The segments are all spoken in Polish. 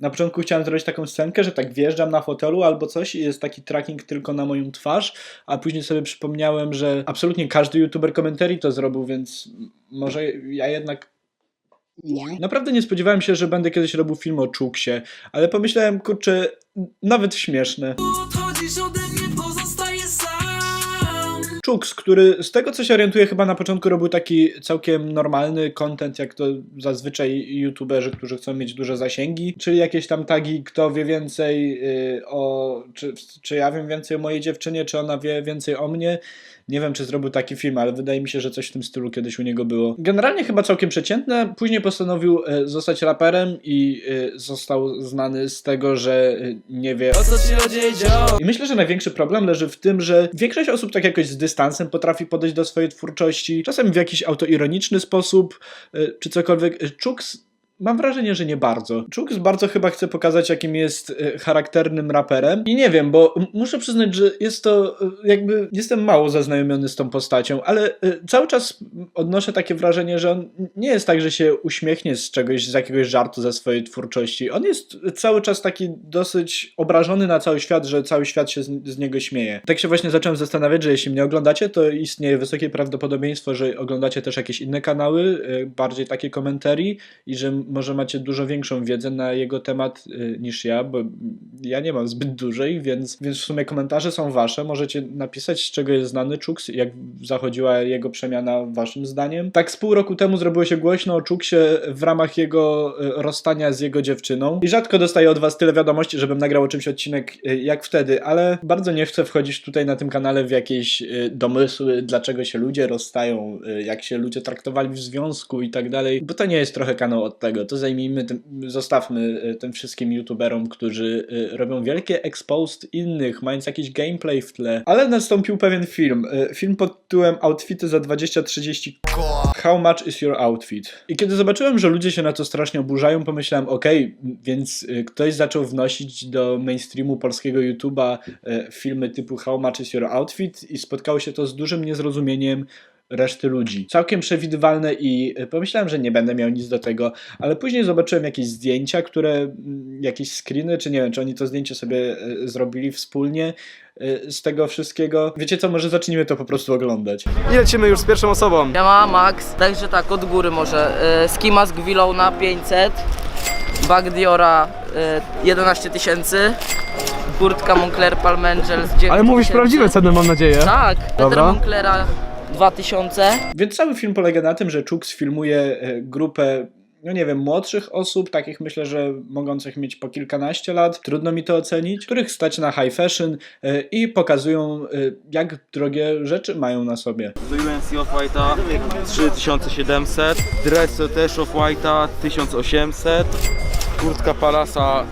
Na początku chciałem zrobić taką scenkę, że tak wjeżdżam na fotelu albo coś i jest taki tracking tylko na moją twarz, a później sobie przypomniałem, że absolutnie każdy youtuber komentarii to zrobił, więc może ja jednak Naprawdę nie spodziewałem się, że będę kiedyś robił film o Czuksie, ale pomyślałem, kurczę, nawet śmieszne. Odchodzisz ode sam Czuks, który z tego co się orientuję chyba na początku robił taki całkiem normalny content, jak to zazwyczaj youtuberzy, którzy chcą mieć duże zasięgi, czyli jakieś tam tagi, kto wie więcej y, o, czy, czy ja wiem więcej o mojej dziewczynie, czy ona wie więcej o mnie. Nie wiem, czy zrobił taki film, ale wydaje mi się, że coś w tym stylu kiedyś u niego było. Generalnie chyba całkiem przeciętne. Później postanowił e, zostać raperem i e, został znany z tego, że e, nie wie O co ci Joe? i myślę, że największy problem leży w tym, że większość osób tak jakoś z dystansem potrafi podejść do swojej twórczości, czasem w jakiś autoironiczny sposób, czy cokolwiek. Czuks Mam wrażenie, że nie bardzo. Czuks bardzo chyba chce pokazać, jakim jest y, charakternym raperem. I nie wiem, bo muszę przyznać, że jest to y, jakby. Jestem mało zaznajomiony z tą postacią, ale y, cały czas odnoszę takie wrażenie, że on nie jest tak, że się uśmiechnie z czegoś, z jakiegoś żartu ze swojej twórczości. On jest cały czas taki dosyć obrażony na cały świat, że cały świat się z, z niego śmieje. Tak się właśnie zacząłem zastanawiać, że jeśli mnie oglądacie, to istnieje wysokie prawdopodobieństwo, że oglądacie też jakieś inne kanały, bardziej takie komentarii i że może macie dużo większą wiedzę na jego temat y, niż ja, bo ja nie mam zbyt dużej, więc, więc w sumie komentarze są wasze. Możecie napisać, z czego jest znany Czuks, jak zachodziła jego przemiana waszym zdaniem. Tak z pół roku temu zrobiło się głośno o Czuksie w ramach jego y, rozstania z jego dziewczyną i rzadko dostaję od was tyle wiadomości, żebym nagrał o czymś odcinek y, jak wtedy, ale bardzo nie chcę wchodzić tutaj na tym kanale w jakieś domysły, dlaczego się ludzie rozstają, jak się ludzie traktowali w związku i tak dalej, bo to nie jest trochę kanał od tego. To zajmijmy tym, zostawmy y, tym wszystkim youtuberom, którzy y, robią wielkie exposed innych, mając jakiś gameplay w tle. Ale nastąpił pewien film. y, Film pod tytułem Outfity za 20-30 How much is your outfit? I kiedy zobaczyłem, że ludzie się na to strasznie oburzają, pomyślałem, okej, więc ktoś zaczął wnosić do mainstreamu polskiego YouTube'a filmy typu How much is your outfit i spotkało się to z dużym niezrozumieniem reszty ludzi. Całkiem przewidywalne i y, pomyślałem, że nie będę miał nic do tego, ale później zobaczyłem jakieś zdjęcia, które, jakieś screeny, czy nie wiem, czy oni to zdjęcie sobie y, zrobili wspólnie y, z tego wszystkiego. Wiecie co, może zacznijmy to po prostu oglądać. I lecimy już z pierwszą osobą. Ja mam Max, także tak, od góry może. Y, Ski Mask Willow 500, Bag Diora y, 11 tysięcy, kurtka Moncler Palm Angels 9 Ale mówisz prawdziwe ceny, mam nadzieję. Tak, Peter Dobra. Monclera 2000. Więc cały film polega na tym, że Czuks filmuje e, grupę, no nie wiem, młodszych osób, takich myślę, że mogących mieć po kilkanaście lat, trudno mi to ocenić, których stać na high fashion e, i pokazują, e, jak drogie rzeczy mają na sobie. Do UNC Off-White'a 3700, Dresso też Off-White'a 1800, kurtka Palasa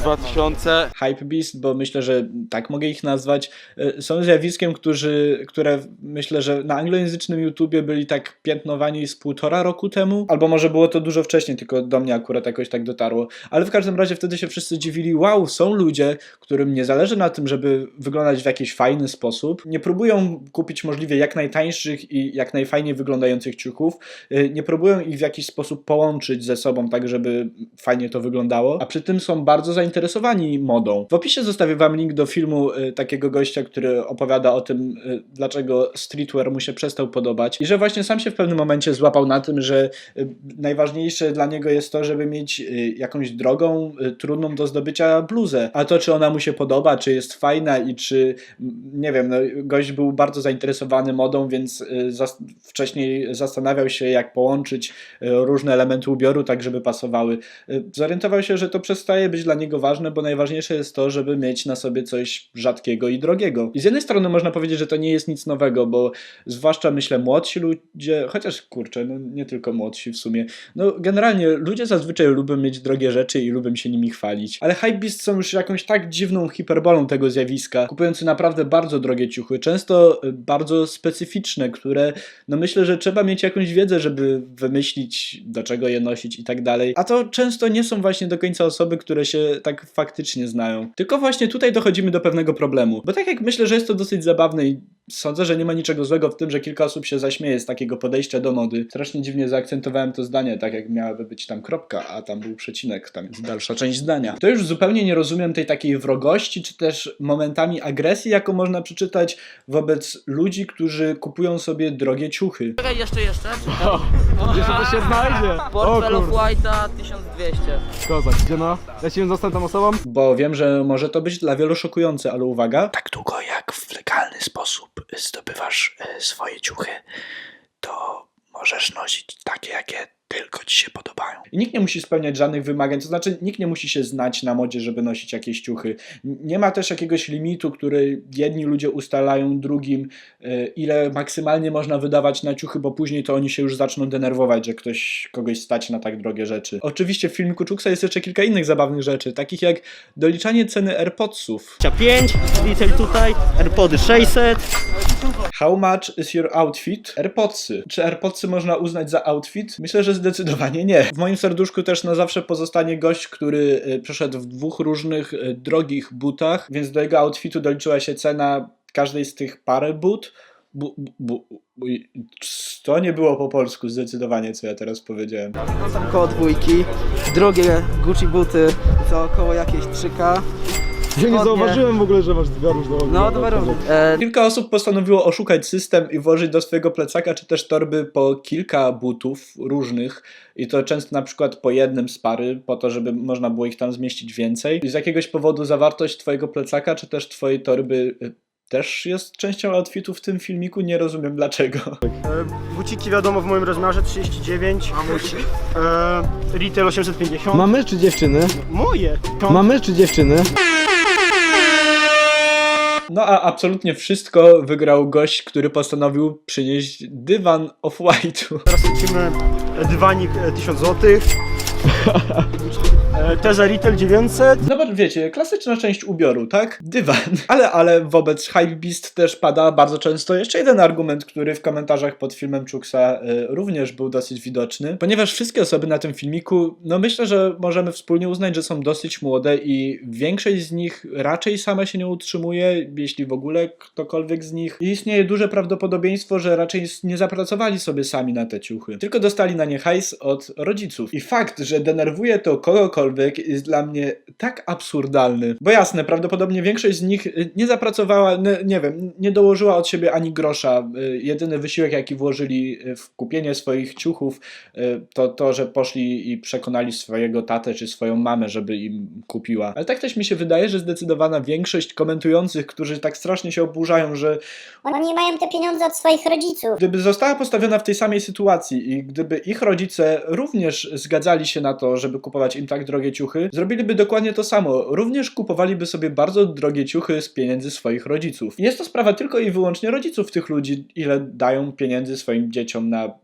2000, Hype Beast, bo myślę, że tak mogę ich nazwać, e, są zjawiskiem, którzy, które myślę, że na anglojęzycznym YouTubie byli tak piętnowani z półtora roku temu, albo może było to dużo wcześniej, tylko do mnie akurat jakoś tak dotarło. Ale w każdym razie wtedy się wszyscy dziwili, wow, są ludzie, którym nie zależy na tym, żeby wyglądać w jakiś fajny sposób, nie próbują kupić możliwie jak najtańszych i jak najfajniej wyglądających ciuchów, e, nie próbują ich w jakiś sposób połączyć ze sobą, tak żeby fajnie to wyglądało, a przy tym są bardzo zainteresowani modą. W opisie zostawię wam link do filmu y, takiego gościa, który opowiada o tym, y, dlaczego streetwear mu się przestał podobać i że właśnie sam się w pewnym momencie złapał na tym, że y, najważniejsze dla niego jest to, żeby mieć y, jakąś drogą, y, trudną do zdobycia bluzę, a to czy ona mu się podoba, czy jest fajna i czy, m, nie wiem, no, gość był bardzo zainteresowany modą, więc y, zas- wcześniej zastanawiał się, jak połączyć y, różne elementy ubioru, tak żeby pasowały. Y, Zorientował się, że to przestaje być dla niego ważne, bo najważniejsze jest to, żeby mieć na sobie coś rzadkiego i drogiego. I z jednej strony można powiedzieć, że to nie jest nic nowego, bo zwłaszcza myślę młodsi ludzie, chociaż kurczę, no nie tylko młodsi w sumie, no generalnie ludzie zazwyczaj lubią mieć drogie rzeczy i lubią się nimi chwalić. Ale hypebeast są już jakąś tak dziwną hiperbolą tego zjawiska, kupujący naprawdę bardzo drogie ciuchy, często y, bardzo specyficzne, które no myślę, że trzeba mieć jakąś wiedzę, żeby wymyślić do czego je nosić i tak dalej. A to często nie są właśnie do końca osoby, które się tak faktycznie znają. Tylko właśnie tutaj dochodzimy do pewnego problemu. Bo tak jak myślę, że jest to dosyć zabawne i sądzę, że nie ma niczego złego w tym, że kilka osób się zaśmieje z takiego podejścia do mody. Strasznie dziwnie zaakcentowałem to zdanie, tak jak miałaby być tam kropka, a tam był przecinek, tam jest dalsza część zdania. To już zupełnie nie rozumiem tej takiej wrogości, czy też momentami agresji, jaką można przeczytać wobec ludzi, którzy kupują sobie drogie ciuchy. Czekaj, jeszcze, jeszcze. Jeszcze to się znajdzie. Portfel kurde. White'a 1200. Kozak, gdzie no? Lecimy z następną osobą? Bo wiem, że może to być dla wielu szokujące, ale uwaga. Tak długo jak w legalny sposób zdobywasz e, swoje ciuchy, to możesz nosić takie, jakie tylko ci się podobają. I nikt nie musi spełniać żadnych wymagań, to znaczy nikt nie musi się znać na modzie, żeby nosić jakieś ciuchy. Nie ma też jakiegoś limitu, który jedni ludzie ustalają drugim, e, ile maksymalnie można wydawać na ciuchy, bo później to oni się już zaczną denerwować, że ktoś kogoś stać na tak drogie rzeczy. Oczywiście w filmiku Czuksa jest jeszcze kilka innych zabawnych rzeczy, takich jak doliczanie ceny AirPodsów. 25, retail tutaj, AirPody 600. How much is your outfit? AirPodsy. Czy AirPodsy można uznać za outfit? Myślę, że zdecydowanie nie. W moim serduszku też na zawsze pozostanie gość, który y, przeszedł w dwóch różnych y, drogich butach, więc do jego outfitu doliczyła się cena każdej z tych parę but. Bu, bu, bu, to nie było po polsku zdecydowanie, co ja teraz powiedziałem. Są koło dwójki, drogie Gucci buty za około jakieś 3K. Ja nie zauważyłem w ogóle, że masz dwa różne No, dwa różne. E, Kilka osób postanowiło oszukać system i włożyć do swojego plecaka czy też torby po kilka butów różnych i to często na przykład po jednym z pary, po to, żeby można było ich tam zmieścić więcej. I z jakiegoś powodu zawartość twojego plecaka czy też twojej torby y, też jest częścią outfitu w tym filmiku, nie rozumiem dlaczego. Buciki wiadomo w moim rozmiarze 39. E, retail 850. Mamy czy dziewczyny? Moje. Mamy czy dziewczyny? No a absolutnie wszystko wygrał gość, który postanowił przynieść dywan off-white'u. Teraz lecimy e, dywanik e, 1000 zł. E, Teza retail 900. No bo wiecie, klasyczna część ubioru, tak? Dywan. Ale, ale wobec Hypebeast też pada bardzo często jeszcze jeden argument, który w komentarzach pod filmem Czuksa y, również był dosyć widoczny, ponieważ wszystkie osoby na tym filmiku, no myślę, że możemy wspólnie uznać, że są dosyć młode i większość z nich raczej sama się nie utrzymuje, jeśli w ogóle ktokolwiek z nich. I istnieje duże prawdopodobieństwo, że raczej nie zapracowali sobie sami na te ciuchy, tylko dostali na nie hajs od rodziców. I fakt, że denerwuje to kogokolwiek jest dla mnie tak absurdalny. Bo jasne, prawdopodobnie większość z nich y, nie zapracowała, nie, wiem, nie dołożyła od siebie ani grosza. Y, Jedyny wysiłek, jaki włożyli y, w kupienie swoich ciuchów, to to, że poszli i przekonali swojego tatę czy swoją mamę, żeby im kupiła. Ale tak też mi się wydaje, że zdecydowana większość komentujących, którzy tak strasznie się oburzają, że Oni mają te pieniądze od swoich rodziców. Gdyby została postawiona w tej samej sytuacji i gdyby ich rodzice również zgadzali się na to, żeby kupować im tak drogie ciuchy, zrobiliby dokładnie to samo. Również kupowaliby sobie bardzo drogie ciuchy z pieniędzy swoich rodziców. Jest to sprawa tylko i wyłącznie rodziców tych ludzi, ile dają pieniędzy swoim dzieciom na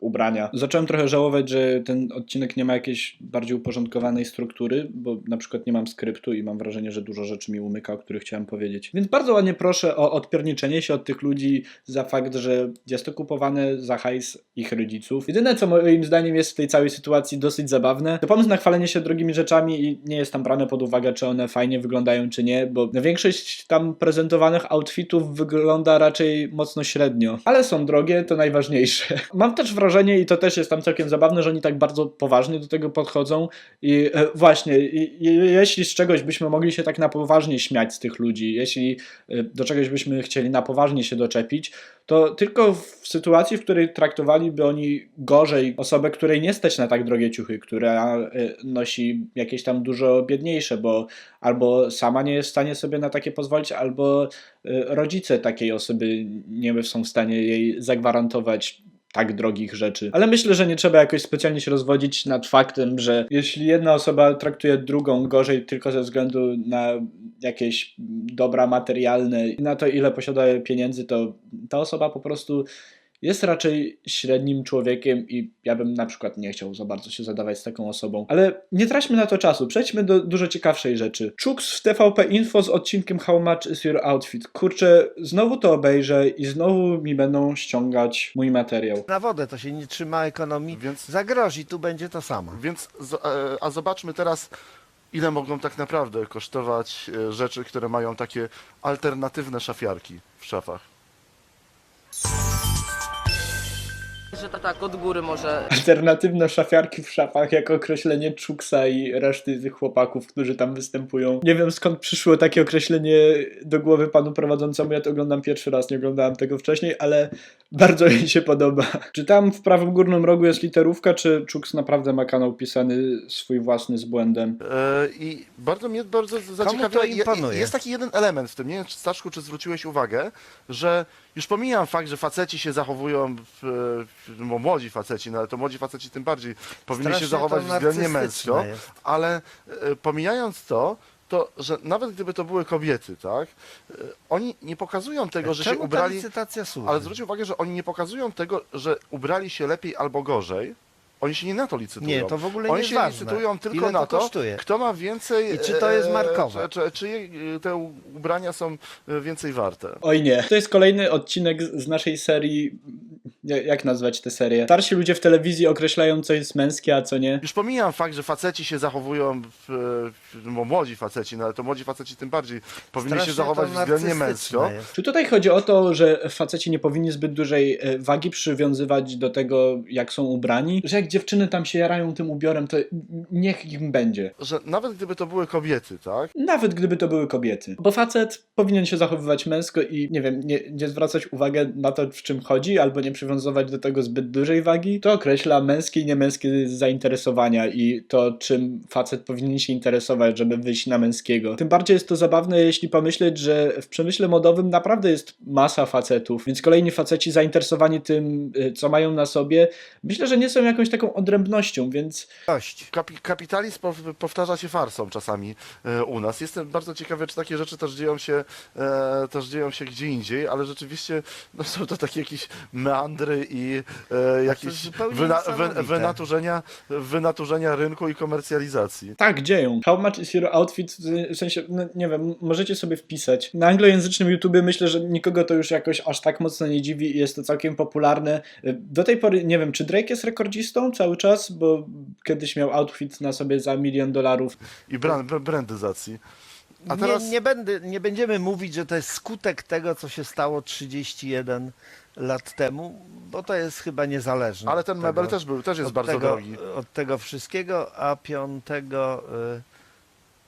ubrania. Zacząłem trochę żałować, że ten odcinek nie ma jakiejś bardziej uporządkowanej struktury, bo na przykład nie mam skryptu i mam wrażenie, że dużo rzeczy mi umyka, o których chciałem powiedzieć. Więc bardzo ładnie proszę o odpierniczenie się od tych ludzi za fakt, że jest to kupowane za hajs ich rodziców. Jedyne, co moim zdaniem jest w tej całej sytuacji dosyć zabawne, to pomysł na chwalenie się drogimi rzeczami i nie jest tam brane pod uwagę, czy one fajnie wyglądają, czy nie, bo większość tam prezentowanych outfitów wygląda raczej mocno średnio. Ale są drogie, to najważniejsze. Mam też wrażenie, i to też jest tam całkiem zabawne, że oni tak bardzo poważnie do tego podchodzą i e, właśnie, jeśli z czegoś byśmy mogli się tak na poważnie śmiać z tych ludzi, jeśli e, do czegoś byśmy chcieli na poważnie się doczepić, to tylko w sytuacji, w której traktowaliby oni gorzej osobę, której nie stać na tak drogie ciuchy, która e, nosi jakieś tam dużo biedniejsze, bo albo sama nie jest w stanie sobie na takie pozwolić, albo rodzice takiej osoby nie są w stanie jej zagwarantować tak drogich rzeczy. Ale myślę, że nie trzeba jakoś specjalnie się rozwodzić nad faktem, że jeśli jedna osoba traktuje drugą gorzej tylko ze względu na jakieś dobra materialne na to, ile posiada pieniędzy, to ta osoba po prostu jest raczej średnim człowiekiem i ja bym na przykład nie chciał za bardzo się zadawać z taką osobą. Ale nie traćmy na to czasu, przejdźmy do dużo ciekawszej rzeczy. Czuks w TVP Info z odcinkiem How much is your outfit? Kurczę, znowu to obejrzę i znowu mi będą ściągać mój materiał. Na wodę to się nie trzyma ekonomii, Więc- zagrozi, tu będzie to samo. Więc, z- e, a zobaczmy teraz, ile mogą tak naprawdę kosztować e, rzeczy, które mają takie alternatywne szafiarki w szafach. Że to tak od góry może Alternatywne szafiarki w szafach jako określenie Czuksa i reszty tych chłopaków, którzy tam występują. Nie wiem skąd przyszło takie określenie do głowy panu prowadzącemu, ja to oglądam pierwszy raz, nie oglądałem tego wcześniej, ale bardzo mi się podoba. Czy tam w prawym górnym rogu jest literówka, czy Czuks naprawdę ma kanał pisany swój własny z błędem? E, I bardzo mnie bardzo imponuje? jest taki jeden element w tym, nie wiem czy Staszku, czy zwróciłeś uwagę, że już pomijam fakt, że faceci się zachowują, w, w, no, młodzi faceci, no ale to młodzi faceci tym bardziej powinni się Strasznie zachować to względnie narcystyczne męsko, jest. ale e, pomijając to, to, że nawet gdyby to były kobiety, tak, e, oni nie pokazują tego, że się Czemu ta ubrali... licytacja służy? Ale zwróć uwagę, że oni nie pokazują tego, że ubrali się lepiej albo gorzej. Oni się nie na to licytują. Nie, to w ogóle Oni nie się jest ważne. licytują tylko Ile na to kosztuje? kto ma więcej. I czy to jest e, markowe? Czy, czy, czy e, te ubrania są e, więcej warte? Oj nie. To jest kolejny odcinek z z naszej serii. Ja- Jak nazwać tę serię? Starsi ludzie w telewizji określają, co jest męskie, a co nie. Już pomijam fakt, że faceci się zachowują, w, w, no, młodzi faceci, no ale to młodzi faceci tym bardziej powinni się Strasznie zachować to względnie męsko. jest. Czy tutaj chodzi o to, że faceci nie powinni zbyt dużej e, wagi przywiązywać do tego, jak są ubrani? Że jak dziewczyny tam się jarają tym ubiorem, to niech im będzie. Że nawet gdyby to były kobiety, tak? Nawet gdyby to były kobiety. Bo facet powinien się zachowywać męsko i nie wiem, nie, nie zwracać uwagi na to, w czym chodzi, albo nie przywiązywać do tego zbyt dużej wagi. To określa męskie i niemęskie zainteresowania i to, czym facet powinien się interesować, żeby wyjść na męskiego. Tym bardziej jest to zabawne, jeśli pomyśleć, że w przemyśle modowym naprawdę jest masa facetów, więc kolejni faceci zainteresowani tym, y, co mają na sobie, myślę, że nie są jakąś taką odrębnością, więc kapitalizm pow- powtarza się farsą czasami e, u nas. Jestem bardzo ciekawy, czy takie rzeczy też dzieją się, e, też dzieją się gdzie indziej, ale rzeczywiście no, są to takie jakieś meandry i e, jakieś zupełnie wyna wy wynaturzenia, wynaturzenia rynku i komercjalizacji. Tak, dzieją. How much is your outfit? W sensie, no, nie wiem, możecie sobie wpisać. Na anglojęzycznym YouTubie myślę, że nikogo to już jakoś aż tak mocno nie dziwi i jest to całkiem popularne. Do tej pory nie wiem, czy Drake jest rekordzistą cały czas, bo kiedyś miał outfit na sobie za milion dolarów. I brand, br- brandyzacji. A teraz Nie, nie, będę, nie będziemy mówić, że to jest skutek tego, co się stało 31 lat temu, bo to jest chyba niezależne. ale ten tego, mebel też był, też jest bardzo tego, drogi. Od tego wszystkiego, a 5 y,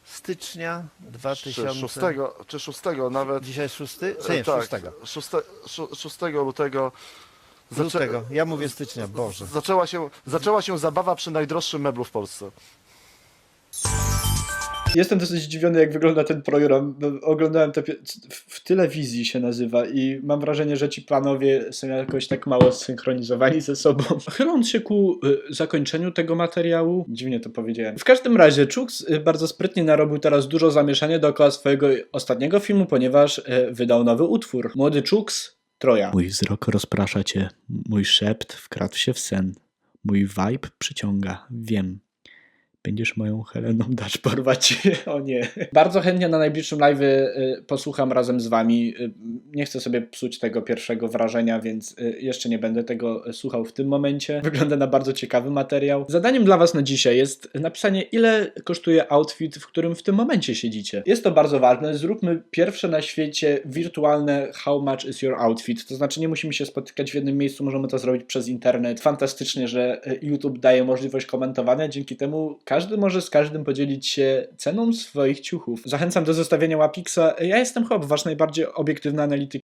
stycznia Czy 2000... 6, czy 6 nawet. Dzisiaj 6? e, Nie, tak, 6. 6, 6 lutego. zaczę- Lutego. Ja mówię stycznia, Boże. Zaczęła się, zaczęła się zabawa przy najdroższym meblu w Polsce. Jestem dosyć zdziwiony, jak wygląda ten program. bo Oglądałem to w telewizji się nazywa i mam wrażenie, że ci panowie są jakoś tak mało zsynchronizowani ze sobą. Chyląc się ku y, zakończeniu tego materiału, dziwnie to powiedziałem. W każdym razie, Czuks y, bardzo sprytnie narobił teraz dużo zamieszania dookoła swojego ostatniego filmu, ponieważ y, wydał nowy utwór. Młody Czuks, Troja. Mój wzrok rozprasza cię, mój szept wkradł się w sen, mój vibe przyciąga, wiem. Będziesz moją Heleną, dasz porwać. o nie. Bardzo chętnie na najbliższym live y, posłucham razem z wami. Y, Nie chcę sobie psuć tego pierwszego wrażenia, więc y, jeszcze nie będę tego słuchał w tym momencie. Wygląda na bardzo ciekawy materiał. Zadaniem dla was na dzisiaj jest napisanie, ile kosztuje outfit, w którym w tym momencie siedzicie. Jest to bardzo ważne. Zróbmy pierwsze na świecie wirtualne how much is your outfit. To znaczy nie musimy się spotykać w jednym miejscu, możemy to zrobić przez internet. Fantastycznie, że YouTube daje możliwość komentowania. Dzięki temu każdy może z każdym podzielić się ceną swoich ciuchów. Zachęcam do zostawienia łapiksa. Ja jestem Hop, wasz najbardziej obiektywny analityk